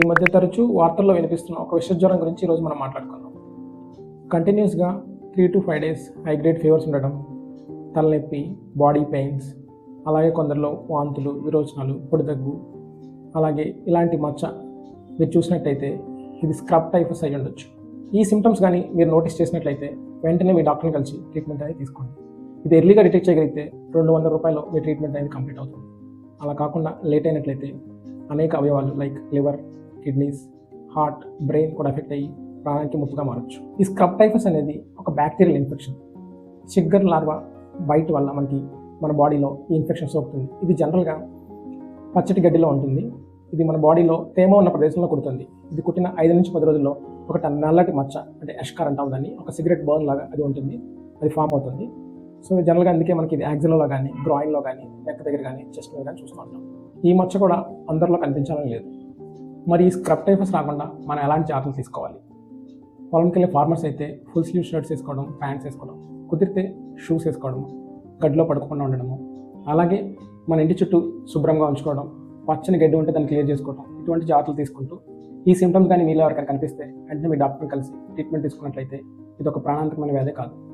ఈ మధ్య తరచూ వార్తల్లో వినిపిస్తున్న ఒక విషజ్వరం గురించి ఈరోజు మనం మాట్లాడుకుందాం. కంటిన్యూస్గా three to five days high grade fevers ఉండడం తలనొప్పి బాడీ పెయిన్స్ అలాగే కొందరిలో వాంతులు విరోచనాలు పొడిదగ్గు అలాగే ఇలాంటి మచ్చ మీరు చూసినట్టయితే ఇది స్క్రబ్ టైఫస్ అయి ఉండొచ్చు. ఈ సిమ్టమ్స్ కానీ మీరు నోటీస్ చేసినట్లయితే వెంటనే మీ డాక్టర్ని కలిసి ట్రీట్మెంట్ అనేది తీసుకోండి. ఇది ఎర్లీగా డిటెక్ట్ చేయగలిగితే రెండు వందల రూపాయలు మీ ట్రీట్మెంట్ అనేది కంప్లీట్ అవుతుంది. అలా కాకుండా లేట్ అయినట్లయితే అనేక అవయవాలు like liver kidneys heart brain కూడా ఎఫెక్ట్ అయ్యి ప్రాణానికి ముప్పుగా మారచ్చు. ఈ స్క్రబ్ టైఫస్ అనేది ఒక బ్యాక్టీరియల్ ఇన్ఫెక్షన్. చిగ్గర్ లార్వా బయట వల్ల మనకి మన బాడీలో ఈ ఇన్ఫెక్షన్ సోకుతుంది ఇది జనరల్గా పచ్చటి గడ్డిలో ఉంటుంది. ఇది మన బాడీలో తేమ ఉన్న ప్రదేశంలో కుడుతుంది. ఇది కుట్టిన ఐదు నుంచి పది రోజుల్లో ఒక నల్లటి మచ్చ అంటే ఎష్కార్ అంటాం దాన్ని ఒక సిగరెట్ బర్న్ లాగా అది ఉంటుంది. అది ఫామ్ అవుతుంది. సో జనరల్గా అందుకే మనకి ఇది యాక్సిల్లో కానీ గ్రాయిన్లో కానీ నెక్ దగ్గర కానీ చెస్ట్ మీద కానీ చూస్తూ ఉంటాం. ఈ మచ్చ కూడా అందరిలో కనిపించాలని లేదు. మరి ఈ స్క్రబ్ టైఫస్ రాకుండా మనం ఎలాంటి జాగ్రత్తలు తీసుకోవాలి? పొలంకి వెళ్ళే ఫార్మర్స్ అయితే ఫుల్ స్లీవ్ షర్ట్స్ వేసుకోవడం ప్యాంట్స్ వేసుకోవడం కుదిరితే షూస్ వేసుకోవడం గడ్డిలో పడుకోకుండా ఉండడము అలాగే మన ఇంటి చుట్టూ శుభ్రంగా ఉంచుకోవడం పచ్చని గడ్డి ఉంటే దాన్ని క్లియర్ చేసుకోవడం ఇటువంటి జాగ్రత్తలు తీసుకుంటూ ఈ సిమ్టమ్స్ కానీ మీలో ఎవరికైనా కనిపిస్తే వెంటనే మీ డాక్టర్ని కలిసి ట్రీట్మెంట్ తీసుకున్నట్లయితే ఇది ఒక ప్రాణాంతకమైన వ్యాధి కాదు.